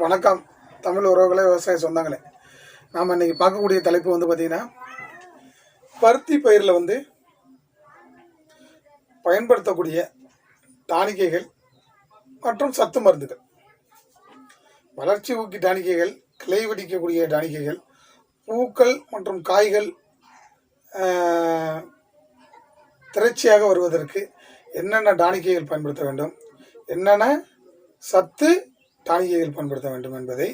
வணக்கம். தமிழ் உறவுகளே விவசாய சொந்தங்களே. நாம் இன்னைக்கு பார்க்கக்கூடிய தலைப்பு வந்து பார்த்திங்கன்னா பருத்தி பயிரில் வந்து பயன்படுத்தக்கூடிய டானிக்கைகள் மற்றும் சத்து மருந்துகள். வளர்ச்சி ஊக்கி டானிக்கைகள் கிளை வெடிக்கக்கூடிய டானிக்கைகள் பூக்கள் மற்றும் காய்கள் ஆஹ், திரட்சியாக வருவதற்கு என்னென்ன டானிக்கைகள் பயன்படுத்த வேண்டும்? என்னென்ன சத்து டானிக்கைகள் பயன்படுத்த வேண்டும் என்பதை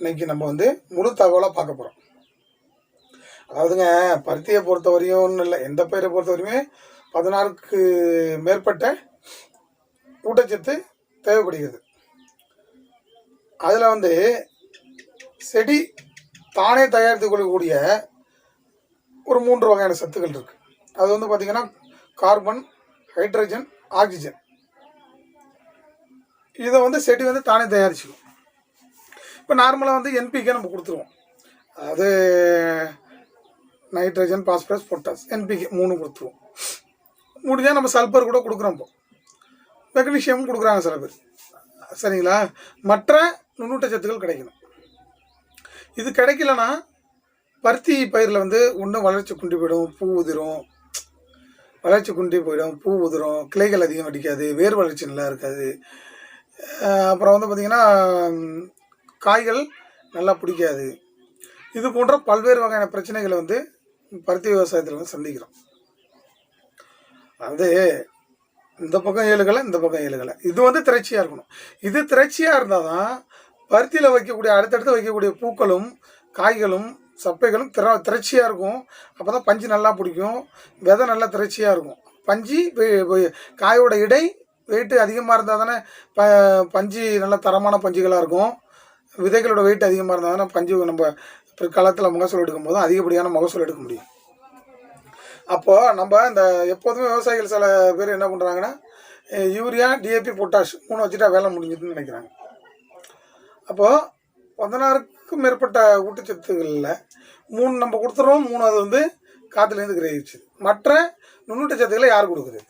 இன்னைக்கு நம்ம வந்து முழு தகவலாக பார்க்க போகிறோம் அதாவதுங்க பருத்தியை பொறுத்த வரையும் ஒன்றும் இல்லை. எந்த பயிரை பொறுத்த வரையுமே பதினாறுக்கு மேற்பட்ட ஊட்டச்சத்து தேவைப்படுகிறது. அதில் வந்து செடி தானே தயாரித்து கொள்ளக்கூடிய ஒரு மூன்று வகையான சத்துக்கள் இருக்குது அது வந்து பார்த்திங்கன்னா கார்பன் ஹைட்ரஜன் ஆக்சிஜன். இதை வந்து செடி வந்து தானே தயாரிச்சுக்கும் இப்போ நார்மலாக வந்து என்பிகே நம்ம கொடுத்துருவோம். அது நைட்ரஜன் பாஸ்பரஸ் பொட்டாஸ் என்பிகே மூணு கொடுத்துருவோம். முடிஞ்சால் நம்ம சல்பர் கூட கொடுக்குறோம் இப்போ. மெக்னீஷியம் கொடுக்குறாங்க சில பேர். சரிங்களா? மற்ற நுண்ணூட்ட சத்துக்கள் கிடைக்கணும். இது கிடைக்கலனா பருத்தி பயிரில் வந்து ஒன்று வளர்ச்சி குண்டி போயிடும் பூ உதிரும். வளர்ச்சி குண்டி போயிடும் பூ உதிரும். கிளைகள் அதிகம் அடிக்காது வேர் வளர்ச்சி நல்லா இருக்காது. அப்புறம் வந்து பார்த்திங்கன்னா காய்கள் நல்லா பிடிக்காது. இது போன்ற பல்வேறு வகையான பிரச்சனைகளை வந்து பருத்தி விவசாயத்தில் வந்து சந்திக்கிறோம். அது இந்த பக்கம் ஏழுகலை இந்த பக்கம் ஏழுகலை. இது வந்து திரைச்சியாக இருக்கணும். இது திரைச்சியாக இருந்தால் தான் பருத்தியில் வைக்கக்கூடிய அடுத்தடுத்து வைக்கக்கூடிய பூக்களும் காய்களும் சப்பைகளும் திற திரைச்சியாக இருக்கும். அப்போ தான் பஞ்சு நல்லா பிடிக்கும். விதை நல்லா திரைச்சியாக இருக்கும். பஞ்சு காயோட இடை வெயிட்டு அதிகமாக இருந்தால் தானே ப பஞ்சு நல்ல தரமான பஞ்சுகளாக இருக்கும். விதைகளோட வெயிட் அதிகமாக இருந்தால் தானே பஞ்சு நம்ம பிற்காலத்தில் மகசூல் எடுக்கும் போது அதிகப்படியான மகசூல் எடுக்க முடியும். அப்போது நம்ம இந்த எப்போதுமே விவசாயிகள் சில பேர் என்ன பண்ணுறாங்கன்னா யூரியா டிஏபி பொட்டாஷ் மூணு வச்சுட்டா வேலை முடிஞ்சுதுன்னு நினைக்கிறாங்க. அப்போது பதினாறுக்கும் மேற்பட்ட ஊட்டச்சத்துக்களில் மூணு நம்ம கொடுத்துறோம் மூணு அது வந்து காற்றுலேருந்து கிரகிச்சு. மற்ற நுண்ணூட்டச்சத்துக்களை யார் கொடுக்குறது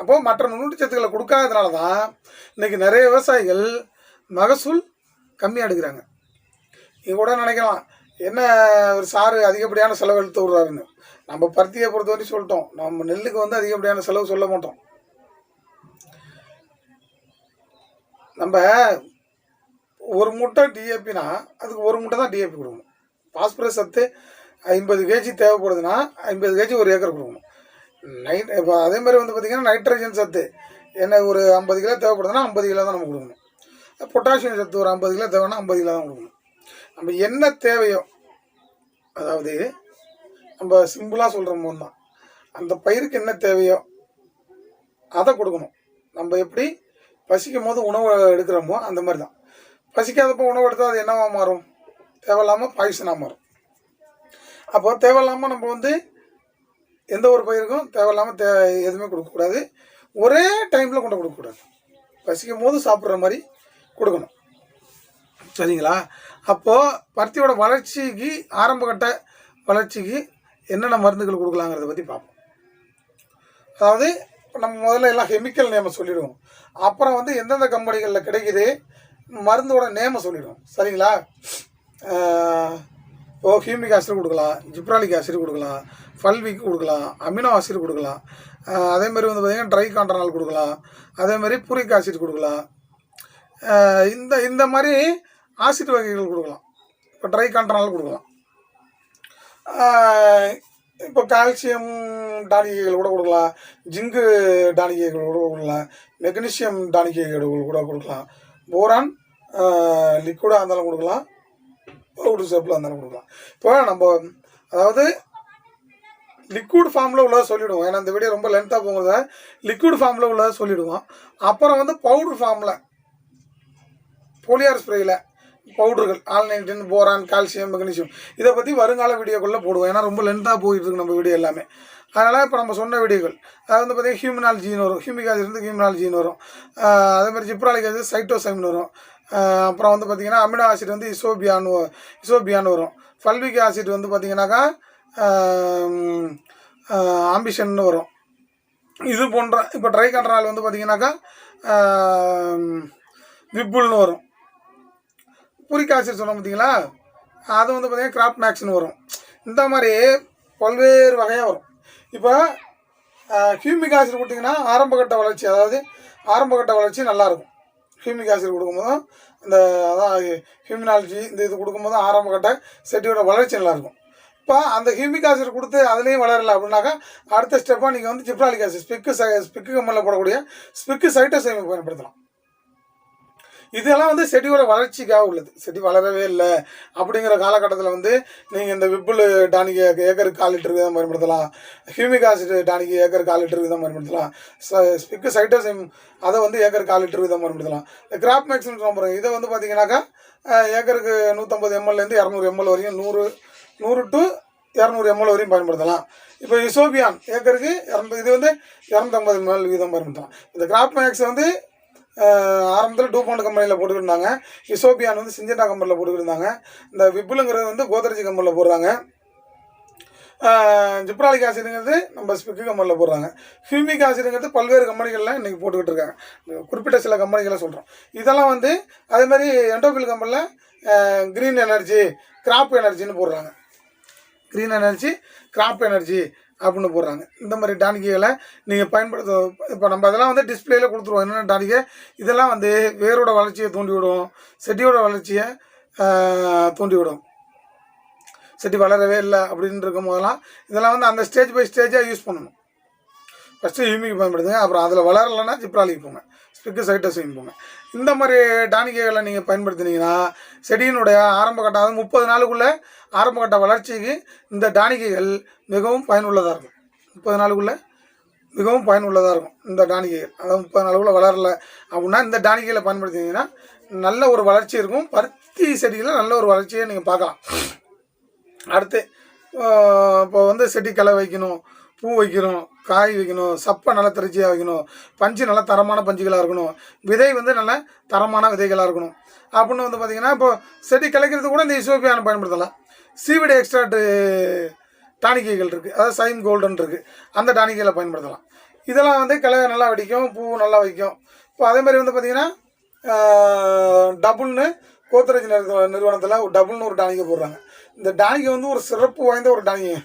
அப்போது மற்ற நுண்ணூட்ட சத்துக்களை கொடுக்காததுனால தான் இன்றைக்கி நிறைய விவசாயிகள் மகசூல் கம்மியாக எடுக்கிறாங்க. நீங்கள் கூட நினைக்கலாம் என்ன ஒரு சாரு அதிகப்படியான செலவு எடுத்து விட்றாருன்னு. நம்ம பருத்தியை பொறுத்த வரைக்கும் சொல்லிட்டோம் நம்ம நெல்லுக்கு வந்து அதிகப்படியான செலவு சொல்ல மாட்டோம். நம்ம ஒரு மூட்டை டிஏபினா அதுக்கு ஒரு மூட்டை தான் டிஏபி கொடுக்கணும். பாஸ்பரஸ் சத்து ஐம்பது கேஜி தேவைப்படுதுன்னா ஐம்பது கேஜி ஒரு ஏக்கர் கொடுக்கணும். நைட் இப்போ அதே மாதிரி வந்து பார்த்திங்கன்னா நைட்ரஜன் சத்து. என்ன ஒரு ஐம்பது கிலோ தேவைப்படுதுன்னா ஐம்பது கிலோ தான் நம்ம கொடுக்கணும். பொட்டாசியம் சத்து ஒரு ஐம்பது கிலோ தேவைன்னா ஐம்பது கிலோ தான் கொடுக்கணும். நம்ம என்ன தேவையோ அதாவது நம்ம சிம்பிளாக சொல்கிற போது தான். அந்த பயிருக்கு என்ன தேவையோ அதை கொடுக்கணும். நம்ம எப்படி பசிக்கும் போது உணவு எடுக்கிறோமோ அந்த மாதிரி தான். பசிக்காதப்போ உணவு எடுத்தால் அது என்னவாக மாறும்? தேவையில்லாமல் பாய்சனாக மாறும். அப்போ தேவையில்லாமல் நம்ம வந்து எந்த ஒரு பயிருக்கும் தேவையில்லாமல் தே எதுவுமே கொடுக்கக்கூடாது ஒரே டைமில் கொண்டு கொடுக்கக்கூடாது பசிக்கும் போது சாப்பிட்ற மாதிரி கொடுக்கணும். சரிங்களா? அப்போது பருத்தியோட வளர்ச்சிக்கு ஆரம்பகட்ட வளர்ச்சிக்கு என்னென்ன மருந்துகள் கொடுக்கலாங்கிறத பற்றி பார்ப்போம். அதாவது இப்போ நம்ம முதல்ல எல்லாம் கெமிக்கல் நேமை சொல்லிடுவோம். அப்புறம் வந்து எந்தெந்த கம்பெனிகளில் கிடைக்குது மருந்தோட நேமை சொல்லிடுவோம். சரிங்களா? இப்போது இப்போ ஹியூமிக் ஆசிட் கொடுக்கலாம் ஜிப்ராலிக் ஆசிட் கொடுக்கலாம் ஃபல்விக் கொடுக்கலாம் அமினோ ஆசிட் கொடுக்கலாம். அதேமாதிரி அதே மாதிரி வந்து பார்த்திங்கன்னா ட்ரை கான்ட்ரனால் கொடுக்கலாம். அதே மாதிரி பூரிக் ஆசிட் கொடுக்கலாம். இந்த இந்த மாதிரி ஆசிட் வகைகள் கொடுக்கலாம். இப்போ ட்ரை கான்ட்ரனால் கொடுக்கலாம் இப்போ கால்சியம் டானிகைகள் கூட கொடுக்கலாம். ஜிங்கு டானிகைகள் கூட கொடுக்கலாம். மெக்னீஷியம் டானிகைகள் கூட கொடுக்கலாம். போரான் லிக்விடாக இருந்தாலும் கொடுக்கலாம். பவுடர் ஷேப்பில் இருந்தாலும் கொடுக்கலாம். இப்போ நம்ம அதாவது லிக்விட் ஃபார்மில் உள்ளதை சொல்லிவிடுவோம் ஏன்னா இந்த வீடியோ ரொம்ப லென்த்தாக போகிறத லிக்விட் ஃபார்மில் உள்ளதை சொல்லிவிடுவோம் அப்புறம் வந்து பவுடர் ஃபார்மில் போலியார் ஸ்ப்ரேயில் பவுடர்கள் ஆல்நைட்டின் போரான் கால்சியம் மெக்னீசியம் இதை பற்றி வருங்கால வீடியோக்குள்ளே போடுவோம். ஏன்னா ரொம்ப லென்த்தாக போயிட்டு இருக்கு நம்ம வீடியோ எல்லாமே. அதனால் இப்போ நம்ம சொன்ன வீடியோகள் அது வந்து பார்த்தீங்கன்னா ஹியூமனாலஜின்னு வரும். ஹியூமிக் ஆசிட் இருந்து ஹியூமனாலஜின்னு வரும். அதேமாதிரி அதே மாதிரி ஜிப்ராலிக் ஆசிட் சைட்டோசைம்னு வரும். அப்புறம் வந்து பார்த்திங்கன்னா அமினோ ஆசிட் வந்து இசோபியான்னு இசோபியான்னு வரும். ஃபல்விக் ஆசிட் வந்து பார்த்தீங்கன்னாக்கா ஆம்பிஷன்னு வரும். இது போன்ற இப்போ ட்ரை கண்ட்ரால் வந்து பார்த்திங்கனாக்கா விப்புல்னு வரும். புரிக் ஆசிட் சொன்னோம் பார்த்தீங்களா அது வந்து பார்த்திங்கன்னா கிராப் மேக்ஸ்னு வரும். இந்த மாதிரி பல்வேறு வகையாக வரும். இப்போ ஹியூமிக் ஆசிட் கொடுத்திங்கன்னா ஆரம்பகட்ட வளர்ச்சி அதாவது ஆரம்பகட்ட வளர்ச்சி நல்லாயிருக்கும் ஹியூமிக் ஆசிட் கொடுக்கும்போதும் இந்த அதான் ஹியூமினாலஜி இந்த இது கொடுக்கும்போது ஆரம்பகட்ட செடியோட வளர்ச்சி நல்லாயிருக்கும். இப்போ அந்த ஹியூமிக் ஆசிட் கொடுத்து அதுலேயும் வளரலை அப்படின்னாக்கா அடுத்த ஸ்டெப்பாக நீங்கள் வந்து ஜிப்ராலிக் ஆசிட் ஸ்பிக்கு சை ஸ்பிக்கு கம்மலில் போடக்கூடிய ஸ்பிக்கு சைட்டோசைமை பயன்படுத்தலாம். இதெல்லாம் வந்து செடியோட வளர்ச்சிக்காக உள்ளது. செடி வளரவே இல்லை. அப்படிங்கிற காலகட்டத்தில் வந்து நீங்கள் இந்த விப்புல் டானிக்கு ஏக்கருக்கு கால் லிட்டருக்கு தான் பயன்படுத்தலாம். ஹியூமிக் ஆசிட் டானிக்கு ஏக்கர் கால் லிட்டருக்கு தான் பயன்படுத்தலாம். ச- ஸ்பிக்கு சைட்டோசைம் அதை வந்து ஏக்கர் கால் லிட்டருக்கு தான் பயன்படுத்தலாம். இந்த கிராப் மேக்ஸ்னு ரொம்ப இதை வந்து பார்த்தீங்கன்னாக்கா ஏக்கருக்கு நூற்றம்பது எம்எல்லேருந்து இரநூறு எம்எல் வரையும் நூறு நூறு டு இரநூறு எம்எல் வரையும் பயன்படுத்தலாம். இப்போ இசோபியான் ஏக்கருக்கு இரநூறு இது வந்து இரநூத்தம்பது எம்எல் வீதம் பயன்படுத்தலாம். இந்த கிராப் மேக்ஸ் வந்து ஆரம்பத்தில் டூ பவுண்ட் கம்பெனியில் போட்டுக்கிட்டு இசோபியான் வந்து சிஞ்சண்டா கம்பெனியில் போட்டுக்கிட்டு இருந்தாங்க இந்த விப்புலுங்கிறது வந்து கோத்ரேஜ் கம்பெனியில் போடுறாங்க. ஜிப்ராலிக் ஆசிடுங்கிறது நம்ம ஸ்பிக்கு கம்பெனியில் போடுறாங்க. ஹியூமிக் ஆசிடுங்கிறது பல்வேறு கம்பெனிகளில் இன்றைக்கி போட்டுக்கிட்டு இருக்காங்க குறிப்பிட்ட சில கம்பெனிகளை சொல்கிறோம் இதெல்லாம் வந்து அதே மாதிரி என்டோபில் கம்பெனியில் க்ரீன் எனர்ஜி கிராப் எனர்ஜின்னு போடுறாங்க. க்ரீன் எனர்ஜி கிராப் எனர்ஜி அப்படின்னு போடுறாங்க. இந்த மாதிரி டானிக்கைகளை நீங்கள் பயன்படுத்த இப்போ நம்ம அதெல்லாம் வந்து டிஸ்பிளேல கொடுத்துருவோம். என்னென்ன டானிக்கை இதெல்லாம் வந்து வேரோட வளர்ச்சியை தூண்டி விடும் செடியோட வளர்ச்சியை தூண்டிவிடும். தூண்டி விடும் செடி வளரவே இல்லை அப்படின்னு இருக்கும் போதெல்லாம் இதெல்லாம் வந்து அந்த ஸ்டேஜ் பை ஸ்டேஜாக யூஸ் பண்ணணும். ஃபஸ்ட்டு ஹியூமிக்கு பயன்படுத்துங்க அப்புறம் அதில் வளரலைன்னா ஜிப்ராலிக்கு போங்க. ஸ்பிக்கு சைட்டஸையும் போங்க. இந்த மாதிரி டானிக்கைகளை நீங்கள் பயன்படுத்தினீங்கன்னா செடியினுடைய ஆரம்ப கட்டம் அதாவது முப்பது நாளுக்குள்ளே ஆரம்ப கட்ட வளர்ச்சிக்கு இந்த டானிக்கைகள் மிகவும் பயனுள்ளதாக இருக்கும். முப்பது நாளுக்குள்ளே மிகவும் பயனுள்ளதாக இருக்கும் இந்த டானிக்கைகள் அதாவது முப்பது நாளுக்குள்ளே வளரல அப்படின்னா இந்த டானிக்கைகளை பயன்படுத்தினீங்கன்னா நல்ல ஒரு வளர்ச்சி இருக்கும். பருத்தி செடியில் நல்ல ஒரு வளர்ச்சியை நீங்கள் பார்க்கலாம். அடுத்து இப்போ வந்து செடி களை வைக்கணும் பூ வைக்கணும் காய் வைக்கணும் சப்பை நல்லா திருச்சியாக வைக்கணும் பஞ்சு நல்லா தரமான பஞ்சுகளாக இருக்கணும் விதை வந்து நல்ல தரமான விதைகளாக இருக்கணும். அப்படின்னு வந்து பார்த்திங்கன்னா இப்போ செடி கிளைக்கிறது கூட இந்த இசோப்பியான பயன்படுத்தலாம். சீவிட எக்ஸ்ட்ராட்டு டானிக்கைகள் இருக்குது அதாவது சைன் கோல்டன் இருக்குது அந்த டானிக்கைகளை பயன்படுத்தலாம். இதெல்லாம் வந்து கிளை நல்லா வெடிக்கும் பூ நல்லா வைக்கும். இப்போ அதே மாதிரி வந்து பார்த்திங்கன்னா டபுள்னு கோத்ரேஜ் நிறுவனத்தில் டபுள்னு ஒரு டானிக்கை போடுறாங்க. இந்த டானிக்கை வந்து ஒரு சிறப்பு வாய்ந்த ஒரு டானிக்கை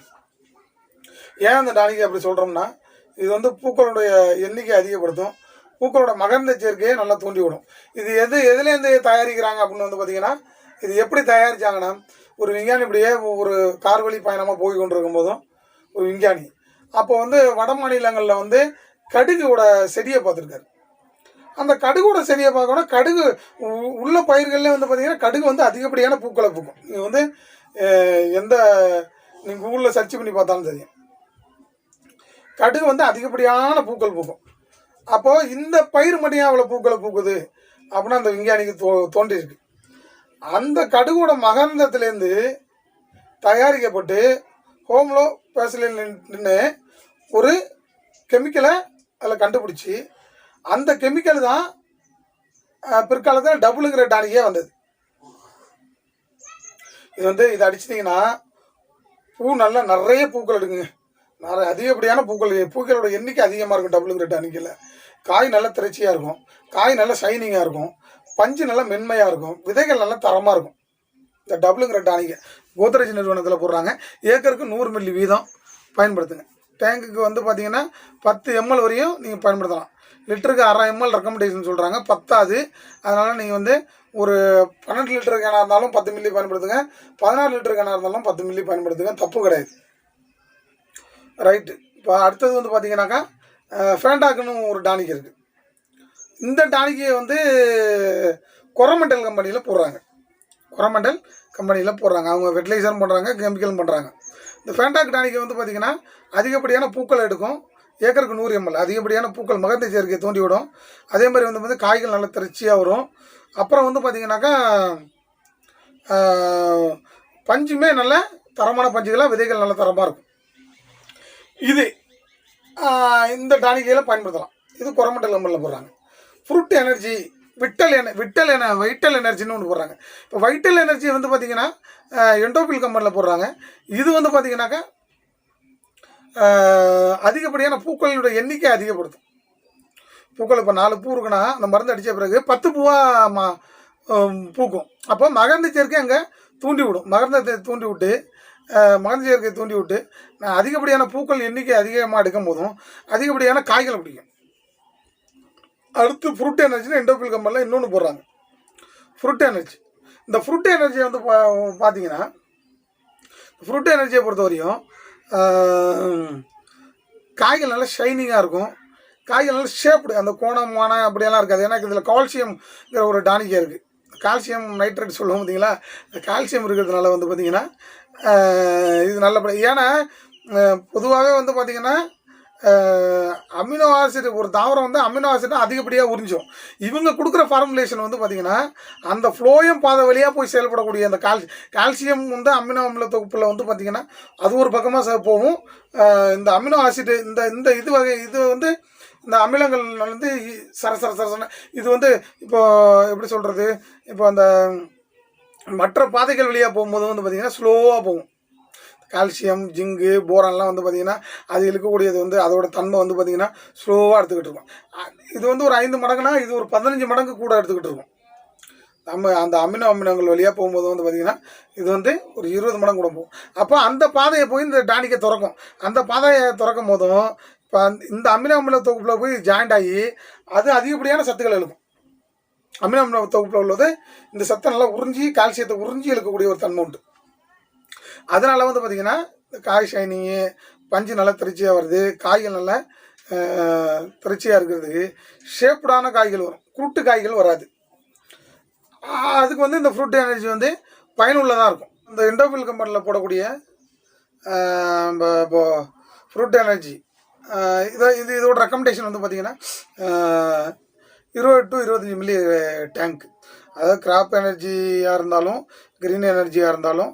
ஏன் அந்த டானிக்கை அப்படி சொல்கிறோம்னா இது வந்து பூக்களுடைய எண்ணிக்கை அதிகப்படுத்தும். பூக்களோட மகர்ந்த சேர்க்கையை நல்லா தூண்டி விடும் இது எது எதுலேருந்து தயாரிக்கிறாங்க அப்படின்னு வந்து பார்த்தீங்கன்னா இது எப்படி தயாரிச்சாங்கன்னா ஒரு விஞ்ஞானி இப்படியே ஒரு கார் வழி பயணமாக போய் கொண்டிருக்கும் போதும் ஒரு விஞ்ஞானி. அப்போ வந்து வட மாநிலங்களில் வந்து கடுகோட செடியை பார்த்துருக்காரு. அந்த கடுகோட செடியை பார்க்கணும் கடுகு உ- உள்ள பயிர்கள்லேயே வந்து பார்த்தீங்கன்னா கடுகு வந்து அதிகப்படியான பூக்களை பூக்கும். நீங்கள் வந்து எந்த நீங்கள் கூகுளில் சர்ச் பண்ணி பார்த்தாலும் தெரியும். கடுகு வந்து அதிகப்படியான பூக்கள் பூக்கும். அப்போது இந்த பயிர் மட்டும் அவ்வளோ பூக்களை பூக்குது? அப்படின்னு அந்த விஞ்ஞானிக்கு தோ தோன்றியிருக்கு. அந்த கடுகோட மகந்தத்துலேருந்து தயாரிக்கப்பட்டு ஹோம்லோ பேசலின்னு ஒரு கெமிக்கலை அதில் கண்டுபிடிச்சி அந்த கெமிக்கல் தான் பிற்காலத்தில் டபுளுங்கிற டானிக்கே வந்தது. இது வந்து இதை அடிச்சிட்டிங்கன்னா பூ நல்லா நிறைய பூக்கள் எடுக்குங்க. நிறைய அதிகப்படியான பூக்கள் பூக்களோட எண்ணிக்கை அதிகமாக இருக்கும் டபுளுங்கிற டானிக்கில் காய் நல்ல திரைச்சியாக இருக்கும். காய் நல்ல ஷைனிங்காக இருக்கும். பஞ்சு நல்லா மென்மையாக இருக்கும். விதைகள் நல்லா தரமாக இருக்கும். இந்த டபுளுங்கிற டானிக்கை கோத்ரேஜ் நிறுவனத்தில் போடுறாங்க. ஏக்கருக்கு நூறு மில்லி வீதம் பயன்படுத்துங்க. டேங்குக்கு வந்து பார்த்தீங்கன்னா பத்து எம்எல் வரையும் நீங்கள் பயன்படுத்தலாம். லிட்டருக்கு அரை எம்எல் ரெக்கமெண்டேஷன் சொல்கிறாங்க பத்தாது. அதனால் நீங்கள் வந்து ஒரு பன்னெண்டு லிட்டர் கேனாக இருந்தாலும் பத்து மில்லி பயன்படுத்துங்க. பதினாறு லிட்டர் கேனாக இருந்தாலும் பத்து மில்லி பயன்படுத்துங்க. தப்பு கிடையாது. ரைட்டு இப்போ அடுத்தது வந்து பார்த்தீங்கன்னாக்கா ஃபேண்டாக்குன்னு ஒரு டானிக் இருக்குது இந்த டானிக்கை வந்து கொரமண்டல் கம்பெனியில் போடுறாங்க. கொரமண்டல் கம்பெனியில் போடுறாங்க. அவங்க ஃபெர்டிலைசரும் பண்ணுறாங்க கெமிக்கலும் பண்ணுறாங்க இந்த ஃபேண்டாக் டானிக்கை வந்து பார்த்திங்கன்னா அதிகப்படியான பூக்கள் எடுக்கும். ஏக்கருக்கு நூறு எம்எல் அதிகப்படியான பூக்கள் மகந்த சேர்க்கையை தூண்டிவிடும். அதே மாதிரி வந்து வந்து காய்கள் நல்லா திருச்சியாக வரும். அப்புறம் வந்து பார்த்திங்கனாக்கா பஞ்சுமே நல்ல தரமான பஞ்சுகளாக விதைகள் நல்ல தரமாக இருக்கும். இது இந்த டானிக்கையில் பயன்படுத்தலாம். இது குரமண்டல் கம்பெனியில் போடுறாங்க. ஃப்ரூட் எனர்ஜி விட்டல் என விட்டல் என வைட்டல் எனர்ஜின்னு ஒன்று போடுறாங்க. இப்போ வைட்டல் எனர்ஜி வந்து பார்த்திங்கன்னா என்டோபில் கம்பெனியில் போடுறாங்க. இது வந்து பார்த்திங்கனாக்கா அதிகப்படியான பூக்களினுடைய எண்ணிக்கை அதிகப்படுத்தும். பூக்கள் இப்போ நாலு பூ இருக்குன்னா அந்த மருந்து அடித்த பிறகு பத்து பூவாக மா பூக்கும். அப்போ மகரந்த சேர்க்கை அங்கே தூண்டி விடும் மகரந்தத்தை தூண்டி விட்டு அஹ், மகரந்த தூண்டி விட்டு நான் அதிகப்படியான பூக்கள் எண்ணிக்கை அதிகமாக எடுக்கும் போதும் அதிகப்படியான காய்கள் பிடிக்கும். அடுத்து ஃப்ரூட் எனர்ஜினா இண்டோபில் கம்பெனியில் இன்னொன்று போடுறாங்க. ஃப்ரூட் எனர்ஜி இந்த ஃப்ரூட் எனர்ஜியை வந்து பா பார்த்தீங்கன்னா ஃப்ரூட் எனர்ஜியை பொறுத்த வரையும் காய்கள் நல்லா ஷைனிங்காக இருக்கும். காய்கள் நல்லா ஷேப்டு அந்த கோணம் மானம் அப்படியெல்லாம் இருக்காது. ஏன்னா இதில் கால்சியம்ங்கிற ஒரு டானிக்கே இருக்குது கால்சியம் நைட்ரேட் சொல்லுவோம் பார்த்தீங்களா? கால்சியம் இருக்கிறதுனால வந்து பார்த்திங்கன்னா இது நல்லபடி ஏன்னா பொதுவாகவே வந்து பார்த்திங்கன்னா அமினோ ஆசிட் ஒரு தாவரம் வந்து அமினோ ஆசிட் அதிகப்படியாக உறிஞ்சும். இவங்க கொடுக்குற ஃபார்முலேஷன் வந்து பார்த்திங்கன்னா அந்த ஃப்ளோயம் பாதை வழியாக போய் செயல்படக்கூடிய அந்த கால் கால்சியம் வந்து அமினோ அமில தொகுப்பில் வந்து பார்த்திங்கன்னா அது ஒரு பக்கமாக போகும். இந்த அமினோ ஆசிட் இந்த இந்த இது வகை இது வந்து இந்த அமிலங்கள் வந்து சர சர சரசன இது வந்து இப்போது எப்படி சொல்கிறது இப்போ அந்த மற்ற பாதைகள் வழியாக போகும்போது வந்து பார்த்திங்கன்னா ஸ்லோவாக போகும். கால்சியம் ஜிங்கு போரான்லாம் வந்து பார்த்திங்கன்னா அது இழுக்கக்கூடியது வந்து அதோட தன்மை வந்து பார்த்திங்கன்னா ஸ்லோவாக எடுத்துக்கிட்டு இருக்கும். இது வந்து ஒரு ஐந்து மடங்குனா இது ஒரு பதினஞ்சு மடங்கு கூட எடுத்துக்கிட்டு இருக்கும். நம்ம அந்த அமினோ அமினங்கள் வழியாக போகும்போது வந்து பார்த்திங்கன்னா இது வந்து ஒரு இருபது மடங்கு கூட போகும். அப்போ அந்த பாதையை போய் இந்த டானிக்கை திறக்கும். அந்த பாதையை திறக்கும் போதும் இப்போ இந்த அமினோ அமில தொகுப்பில் போய் ஜாயிண்ட் ஆகி அது அதிகப்படியான சத்துக்கள் இழுக்கும். அமினோ தொகுப்பில் உள்ளது இந்த சத்தை நல்லா உறிஞ்சி கால்சியத்தை உறிஞ்சி இழுக்கக்கூடிய ஒரு தன்மை உண்டு. அதனால் வந்து பார்த்திங்கன்னா இந்த காய் ஷைனிங்கு பஞ்சு நல்லா திருச்சியாக வருது. காய்கள் நல்லா திருச்சியாக இருக்கிறதுக்கு ஷேப்டான காய்கள் வரும். குருட்டு காய்கள் வராது. அதுக்கு வந்து இந்த ஃப்ரூட் எனர்ஜி வந்து பயனுள்ளதாக இருக்கும். இந்த இண்டோபில் கம்பெனியில் போடக்கூடிய இப்போ இப்போ ஃப்ரூட் எனர்ஜி இதை இது இதோட ரெக்கமெண்டேஷன் வந்து பார்த்திங்கன்னா இருபது டு இருபத்தஞ்சி மில்லி டேங்க் அதாவது கிராப் எனர்ஜியாக இருந்தாலும் க்ரீன் எனர்ஜியாக இருந்தாலும்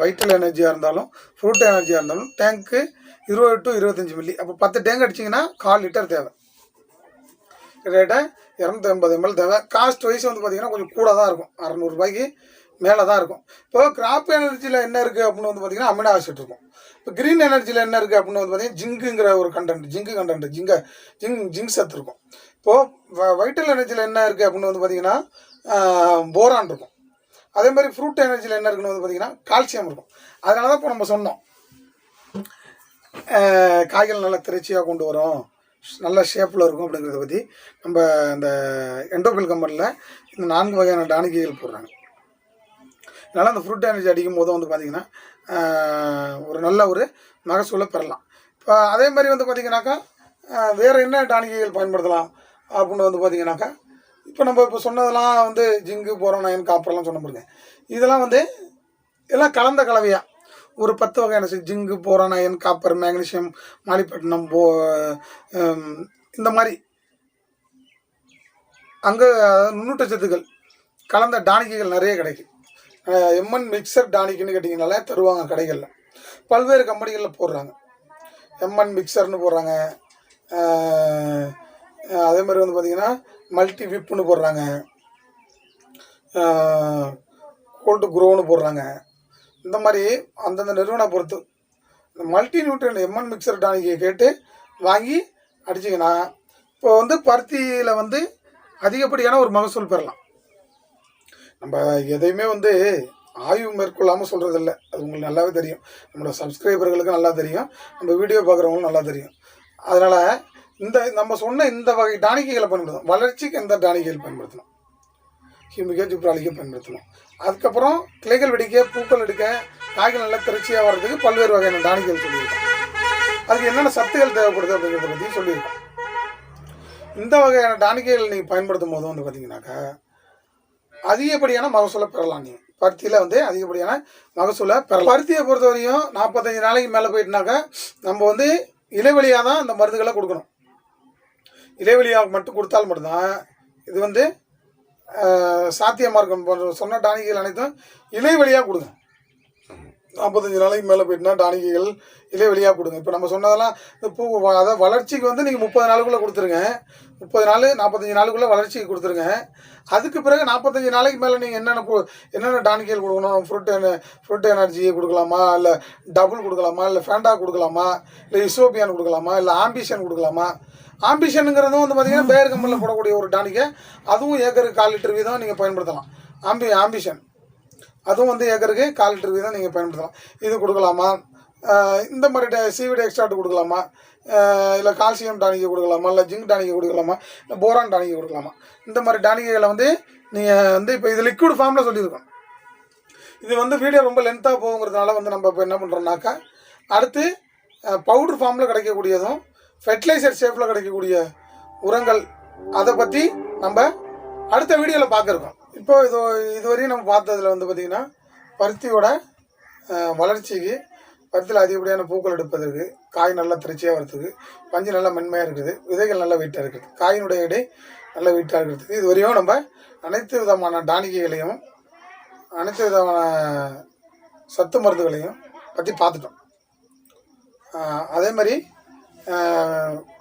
வைட்டல் எனர்ஜியாக இருந்தாலும் ஃப்ரூட் எனர்ஜியாக இருந்தாலும் டேங்க்கு இருபது டு இருபத்தஞ்சி மில்லி அப்போ பத்து டேங்க் அடிச்சிங்கன்னா கால் லிட்டர் தேவை. கிட்டத்தட்ட இரநூத்தி ஐம்பது எம்எல் தேவை. காஸ்ட் வைஸ் வந்து பார்த்திங்கன்னா கொஞ்சம் கூட தான் இருக்கும். அறநூறுபாய்க்கு மேலே தான் இருக்கும். இப்போ கிராப் எனர்ஜியில் என்ன இருக்குது அப்படின்னு வந்து பார்த்திங்கன்னா அமினோ ஆசிட் இருக்கும். இப்போ க்ரீன் எனர்ஜியில் என்ன இருக்குது அப்படின்னு வந்து பார்த்திங்கன்னா ஜிங்குங்கிற ஒரு கண்டென்ட் ஜிங்கு கண்டென்ட் ஜிங்க ஜிங் ஜிங்க் சத்து இருக்கும். இப்போது வைட்டல் எனர்ஜியில் என்ன இருக்குது அப்படின்னு வந்து பார்த்திங்கன்னா போரான் இருக்கும். அதே மாதிரி ஃப்ரூட் எனர்ஜியில் என்ன இருக்குன்னு வந்து பார்த்திங்கன்னா கால்சியம் இருக்கும். அதனால தான் இப்போ நம்ம சொன்னோம். காய்கள் நல்லா திரைச்சியாக கொண்டு வரும். நல்ல ஷேப்பில் இருக்கும் அப்படிங்கிறத பற்றி நம்ம அந்த எண்டோபில் கம்பெனியில் இந்த நான்கு வகையான டானிக்கைகள் போடுறாங்க. அதனால் அந்த ஃப்ரூட் எனர்ஜி அடிக்கும் போதும் வந்து பார்த்திங்கன்னா ஒரு நல்ல ஒரு மகசூலை பெறலாம். இப்போ அதே மாதிரி வந்து பார்த்திங்கனாக்கா வேறு என்ன டானிக்கைகள் பயன்படுத்தலாம்? அப்படின்னு வந்து பார்த்தீங்கன்னாக்கா இப்போ நம்ம இப்போ சொன்னதெல்லாம் வந்து ஜிங்கு போரோனயன் காப்பரெல்லாம் சொன்ன பாருங்க. இதெல்லாம் வந்து எல்லாம் கலந்த கலவையாக ஒரு பத்து வகையான ஜிங்கு போரானயன் காப்பர் மேக்னீசியம் மாலிப்பட்டினம் போ இந்த மாதிரி. அங்கே நுண்ணூட்டச்சத்துக்கள் கலந்த டானிக்கைகள் நிறைய கிடைக்கும். எம்என் மிக்சர் டானிக்குன்னு கேட்டிங்கனால தருவாங்க கடைகளில். பல்வேறு கம்பெனிகளில் போடுறாங்க. எம்என் மிக்சர்னு போடுறாங்க. அதே மாதிரி வந்து பார்த்திங்கன்னா மல்டி விப்புன்னு போடுறாங்க. கோல்டு குரோன்னு போடுறாங்க. இந்த மாதிரி அந்தந்த நிறுவனம் பொறுத்து இந்த மல்டி நியூட்ரியன் எம்என் மிக்சர் டானிக்கை கேட்டு வாங்கி அடிச்சிங்கன்னா இப்போ வந்து பருத்தியில் வந்து அதிகப்படியான ஒரு மகசூல் பெறலாம். நம்ம எதையுமே வந்து ஆய்வு மேற்கொள்ளாமல் சொல்கிறதில்ல அது உங்களுக்கு நல்லாவே தெரியும். நம்மளோட சப்ஸ்கிரைபர்களுக்கு நல்லா தெரியும். நம்ம வீடியோ பார்க்குறவங்களும் நல்லா தெரியும். அதனால் இந்த நம்ம சொன்ன இந்த வகை டானிக்கைகளை பயன்படுத்தணும். வளர்ச்சிக்கு எந்த டானிக்கைகள் பயன்படுத்தணும்? ஹிமிகா ஜிப்ராலிக்கை பயன்படுத்தணும். அதுக்கப்புறம் கிளைகள் வெடிக்க பூக்கள் எடுக்க காய்கள் நல்லா திருச்சியாக வர்றதுக்கு பல்வேறு வகையான டானிக்கைகள் சொல்லியிருக்கோம். அதுக்கு என்னென்ன சத்துகள் தேவைப்படுது அப்படிங்கிறத பற்றியும் சொல்லியிருக்கோம். இந்த வகையான டானிக்கைகள் நீங்கள் பயன்படுத்தும் போது வந்து பார்த்தீங்கன்னாக்கா அதிகப்படியான மகசூலை பெறலாம் நீங்கள் பருத்தியில் வந்து அதிகப்படியான மகசூலை பெறலாம். பருத்தியை பொறுத்த வரையும் நாற்பத்தஞ்சு நாளைக்கு மேலே போயிட்டுனாக்கா நம்ம வந்து இடைவெளியாக தான் அந்த மருந்துகளை கொடுக்கணும். இலைவெளியாக மட்டும் கொடுத்தால் மட்டும்தான் இது வந்து சாத்தியமாக இருக்கும். போன்ற சொன்ன டானிக்கைகள் அனைத்தும் இலைவெளியாக கொடுங்க. நாற்பத்தஞ்சு நாளைக்கு மேலே போயிட்டுனா டானிகைகள் இலைவெளியாக கொடுங்க. இப்போ நம்ம சொன்னதெல்லாம் இந்த பூ அதாவது வளர்ச்சிக்கு வந்து நீங்கள் முப்பது நாளுக்குள்ளே கொடுத்துருங்க. முப்பது நாள் நாற்பத்தஞ்சு நாளுக்குள்ளே வளர்ச்சிக்கு கொடுத்துருங்க. அதுக்கு பிறகு நாற்பத்தஞ்சு நாளைக்கு மேலே நீங்கள் என்னென்ன கு- என்னென்ன டானிக்கைகள் கொடுக்கணும்? ஃப்ரூட் ஃப்ரூட் எனர்ஜி கொடுக்கலாமா? இல்லை டபுள் கொடுக்கலாமா? இல்லை ஃபேண்டா கொடுக்கலாமா? இல்லை இசோபியான் கொடுக்கலாமா? இல்லை ஆம்பிஷன் கொடுக்கலாமா? ஆம்பிஷனுங்கிறதும் வந்து பார்த்தீங்கன்னா பேர் கம்பெனியில் போடக்கூடிய ஒரு டானிக்கை. அதுவும் ஏக்கருக்கு கால் லிட்டர் வீதம் நீங்கள் பயன்படுத்தலாம். ஆம்பி ஆம்பிஷன் அதுவும் வந்து ஏக்கருக்கு கால் லிட்டர் வீதம் நீங்கள் பயன்படுத்தலாம். இது கொடுக்கலாமா? இந்த மாதிரி சிவிடி எக்ஸ்ட்ராக்ட் கொடுக்கலாமா? இல்லை கால்சியம் டானிக்கை கொடுக்கலாமா? இல்லை ஜிங்க் டானிக்கை கொடுக்கலாமா? இல்லை போரான் டானிக்கை கொடுக்கலாமா? இந்த மாதிரி டானிக்கைகளை வந்து நீங்கள் வந்து இப்போ இது லிக்விட் ஃபார்மில் சொல்லியிருக்கோம். இது வந்து வீடியோ ரொம்ப லென்த்தாக போகுங்கிறதுனால வந்து நம்ம இப்போ என்ன பண்ணுறோம்னாக்கா அடுத்து பவுடர் ஃபார்மில் கிடைக்கக்கூடியதும் ஃபெர்டிலைசர் ஷேப்பில் கிடைக்கக்கூடிய உரங்கள் அதை பற்றி நம்ம அடுத்த வீடியோவில் பார்க்குறோம் இப்போ இது இதுவரையும் நம்ம பார்த்ததுல வந்து பார்த்திங்கன்னா பருத்தியோட வளர்ச்சிக்கு பருத்தியில் அதிகப்படியான பூக்கள் எடுப்பதற்கு காய் நல்லா திருச்சியாக வரதுக்கு பஞ்சு நல்லா மென்மையாக இருக்குது விதைகள் நல்லா வெயிட்டாக இருக்குது காயினுடைய எடை நல்லா வெயிட்டாக இருக்கிறதுக்கு இது வரையும் நம்ம அனைத்து விதமான டானிக்கைகளையும் அனைத்து விதமான சத்து மருந்துகளையும் பற்றி பார்த்துட்டோம். அதே மாதிரி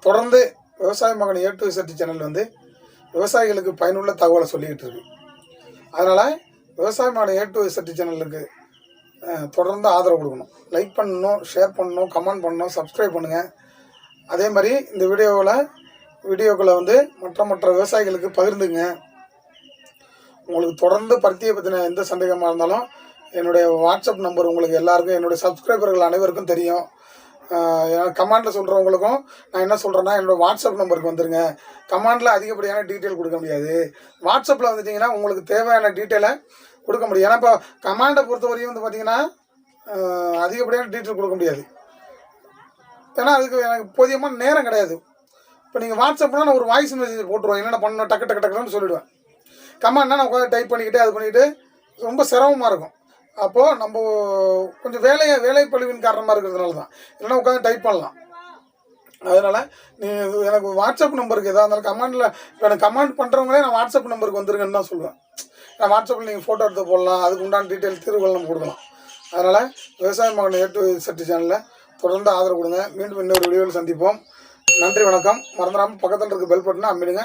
தொடர்ந்து விவசாய மகன் ஏ டு இசட் சேனல் வந்து விவசாயிகளுக்கு பயனுள்ள தகவலை சொல்லிக்கிட்டு இருக்கு. அதனால் விவசாய மகன் ஏ டு இசட் சேனலுக்கு தொடர்ந்து ஆதரவு கொடுக்கணும். லைக் பண்ணணும் ஷேர் பண்ணணும் கமெண்ட் பண்ணணும் சப்ஸ்கிரைப் பண்ணுங்கள் அதே மாதிரி இந்த வீடியோவில் வீடியோக்களை வந்து மற்ற மற்ற விவசாயிகளுக்கு பகிர்ந்துங்க. உங்களுக்கு தொடர்ந்து பருத்தியை பற்றின எந்த சந்தேகமாக இருந்தாலும் என்னுடைய வாட்ஸ்அப் நம்பர் உங்களுக்கு எல்லாருக்கும் என்னுடைய சப்ஸ்கிரைபர்கள் அனைவருக்கும் தெரியும். கமாண்டில் சொல்கிறவங்களுக்கும் நான் என்ன சொல்கிறேன்னா என்னோட வாட்ஸ்அப் நம்பருக்கு வந்துருங்க. கமாண்டில் அதிகப்படியான டீட்டெயில் கொடுக்க முடியாது. வாட்ஸ்அப்பில் வந்துட்டிங்கன்னா உங்களுக்கு தேவையான டீட்டெயிலை கொடுக்க முடியும் ஏன்னா இப்போ கமாண்டை பொறுத்தவரையும் வந்து பார்த்தீங்கன்னா அதிகப்படியான டீட்டெயில் கொடுக்க முடியாது. ஏன்னா அதுக்கு எனக்கு போதியமான நேரம் கிடையாது. இப்போ நீங்கள் வாட்ஸ்அப்னா நான் ஒரு வாய்ஸ் மெசேஜ் போட்டுருவேன். என்னென்ன பண்ணணும் டக்கு டக்கு டக்குன்னு சொல்லிவிடுவேன் கமாண்ட்னா நான் உட்காந்து டைப் பண்ணிக்கிட்டு அது பண்ணிக்கிட்டு ரொம்ப சிரமமாக இருக்கும். அப்போது நம்ம கொஞ்சம் வேலையை வேலை காரணமாக இருக்கிறதுனால தான். இல்லைன்னா உட்காந்து டைப் பண்ணலாம். அதனால் நீ இது எனக்கு வாட்ஸ்அப் நம்பருக்கு எதாக இருந்தாலும் கமெண்டில் இப்போ எனக்கு கமெண்ட் பண்ணுறவங்களே நான் வாட்ஸ்அப் நம்பருக்கு வந்துருங்கன்னு தான் சொல்லுவேன். நான் வாட்ஸ்அப்பில் நீங்கள் ஃபோட்டோ எடுத்து போடலாம். அதுக்கு உண்டான டீட்டெயில் தீர்வுகள் நம்ம கொடுக்கலாம். அதனால் விவசாய மகன் ஏ டு சட்டி சேனலில் தொடர்ந்து ஆதரவு கொடுங்க. மீண்டும் இன்னொரு வீடியோவில் சந்திப்போம். நன்றி வணக்கம். மறந்துடாமல் பக்கத்தில் இருக்க பெல் பட்டனை அம்மிடுங்க